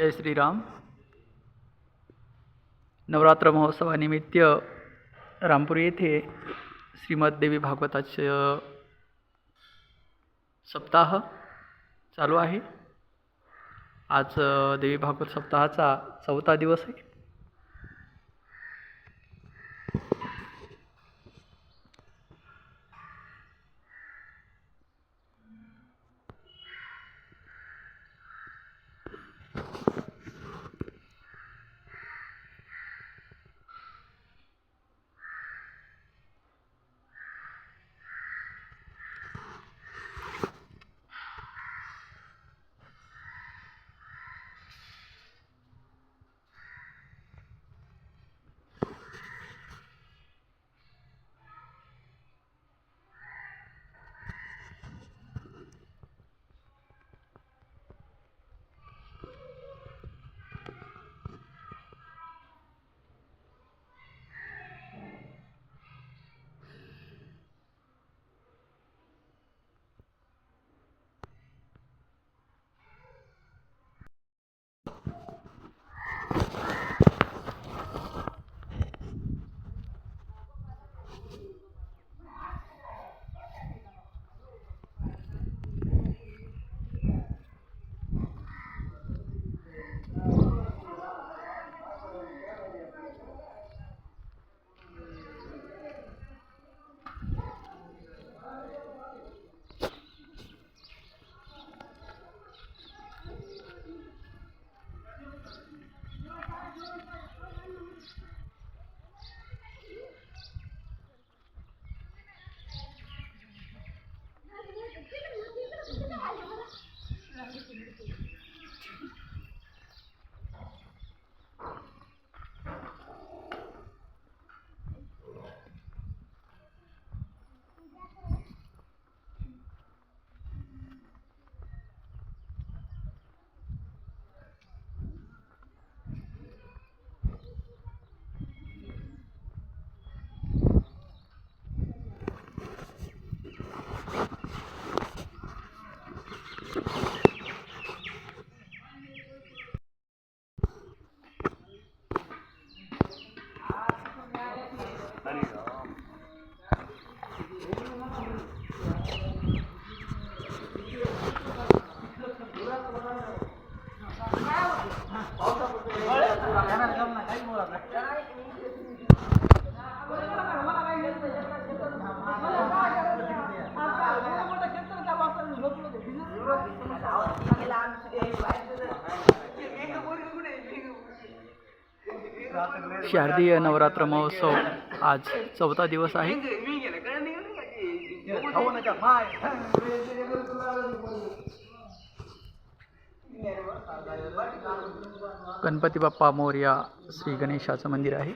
जय श्रीराम. नवरात्र महोत्सवानिमित्त रामपुरी येथे श्रीमद्देवी भागवताचं सप्ताह चालू आहे. आज देवी भागवत सप्ताहाचा चौथा दिवस आहे. शारदीय नवरात्र महोत्सव आज चौथा दिवस आहे. गणपती बाप्पा मोर्या श्री गणेशाचं मंदिर आहे.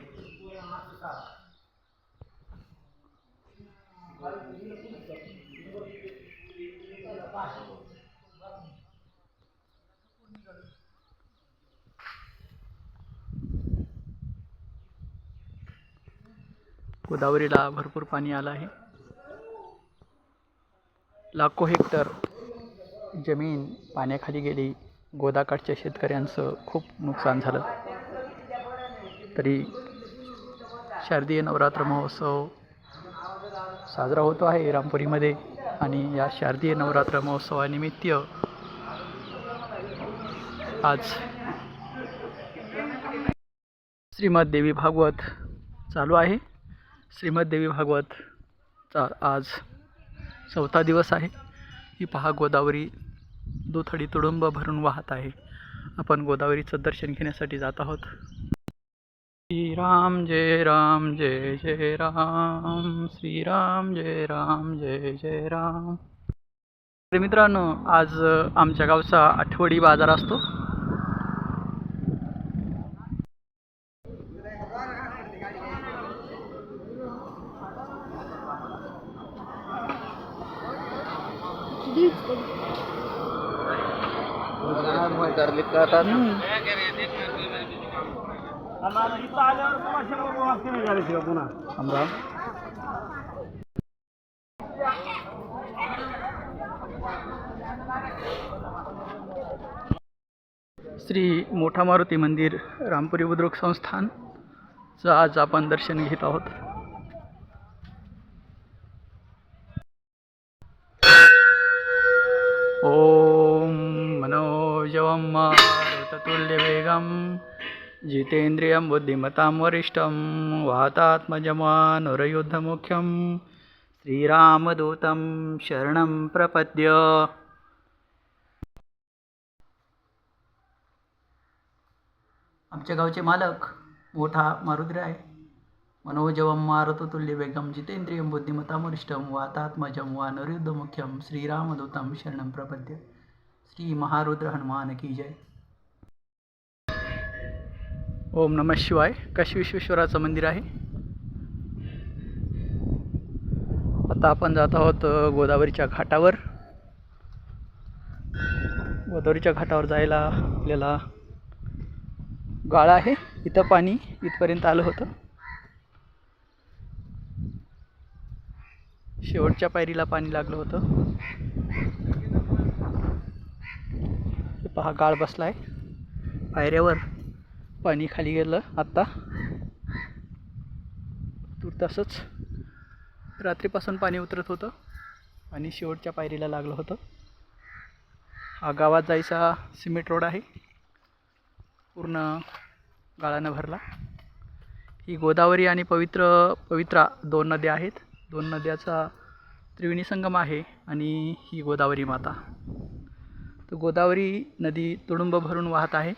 गोदावरीला भरपूर पाणी आलं आहे. लाखो हेक्टर जमीन पाण्याखाली गेली. गोदाकाठच्या शेतकऱ्यांचं खूप नुकसान झालं. तरी शारदीय नवरात्र महोत्सव साजरा होतो आहे रामपुरीमध्ये आणि या शारदीय नवरात्र महोत्सवानिमित्त आज श्रीमद देवी भागवत चालू आहे. श्रीमद्देवी भागवतचा आज चौथा दिवस आहे. ही पहा गोदावरी दुथडी तुडुंब भरून वाहत आहे. आपण गोदावरीचं दर्शन घेण्यासाठी जात आहोत. श्रीराम जय राम जय जय राम. श्रीराम जय राम जय जय राम. तर मित्रांनो आज आमच्या गावचा आठवडी बाजार असतो. राम श्री मोठा मारुती मंदिर रामपुरी बुद्रुक संस्थानचं आज आपण दर्शन घेत आहोत. मनोजवं मारुततुल्यवेगं जितेन्द्रियं बुद्धिमतां वरिष्ठं। वातात्मजमानुरयुद्धमुख्यं श्रीरामदूतं शरणं प्रपद्य। आमच्या गावचे मालक मोठा मारुद्र आहे. मनोजवं मारुततुल्य वेगम जितेंद्रियं बुद्धिमतां वरिष्ठं। वातात्मजं वानरुद्धमुख्यं श्रीरामदूतं शरणं प्रपद्य। श्री महारुद्र हनुमान की जय। ओम नमः शिवाय। कशी विश्वेश्वराचं मंदिर आहे? आता आपण जात आहोत गोदावरीच्या घाटावर. गोदावरीच्या घाटावर जायला आपल्याला गाळा आहे. इथं पाणी इथपर्यंत आलं होतं. शेवटच्या पायरीला पाणी लागलं होतं हे पहा गाळ बसला आहे पायऱ्यावर पाणी खाली गेलं. आत्ता तूर तसंच रात्रीपासून पाणी उतरत होतं आणि शेवटच्या पायरीला लागलं होतं. हा गावात जायचा सिमेंट रोड आहे. पूर्ण गाळानं भरला. ही गोदावरी आणि पवित्र पवित्रा दोन नद्या आहेत. दोन नद्याचा त्रिवेणी संगम आहे आणि ही गोदावरी माता. तर गोदावरी नदी तुडुंब भरून वाहत आहे.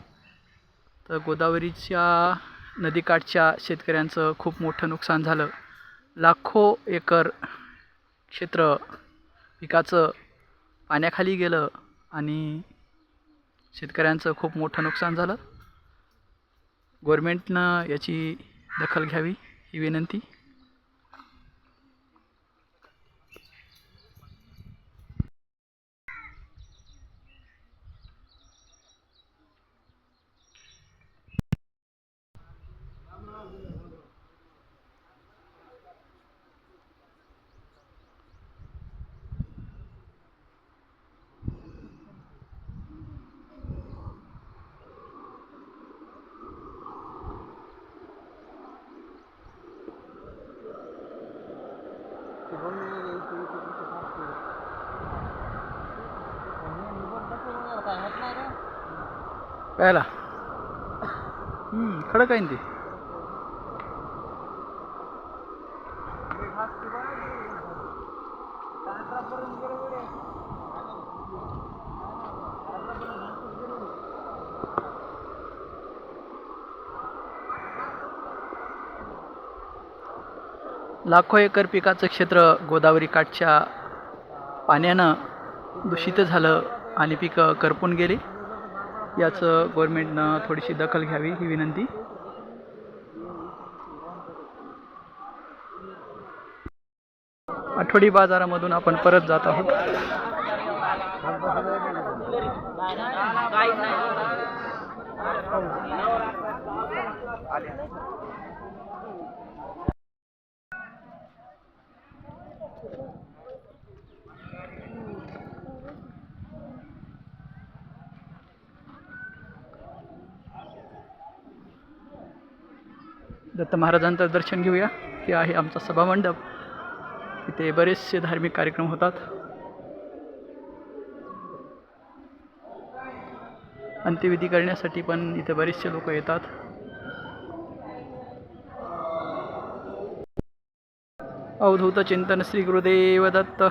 तर गोदावरीच्या नदीकाठच्या शेतकऱ्यांचं खूप मोठं नुकसान झालं. लाखो एकर क्षेत्र पिकाचं पाण्याखाली गेलं आणि शेतकऱ्यांचं खूप मोठं नुकसान झालं. गव्हर्मेंटनं याची दखल घ्यावी ही विनंती. प्यायला. हम्म, खडक आहे ना ते. लाखो एकर पिकाचं क्षेत्र गोदावरी काठच्या पाण्यानं दूषित झालं आणि पिकं करपून गेली. याचं गव्हर्मेंटनं थोडीशी दखल घ्यावी ही विनंती. आठवडी बाजारामधून आपण परत जात आहोत. दत्त महाराजांचं दर्शन घेऊया. हे आहे आमचा सभामंडप. इथे बरेचसे धार्मिक कार्यक्रम होतात. अंत्यविधी करण्यासाठी पण इथे बरेचसे लोक येतात. अवधूत चिंतन श्री गुरुदेव दत्त.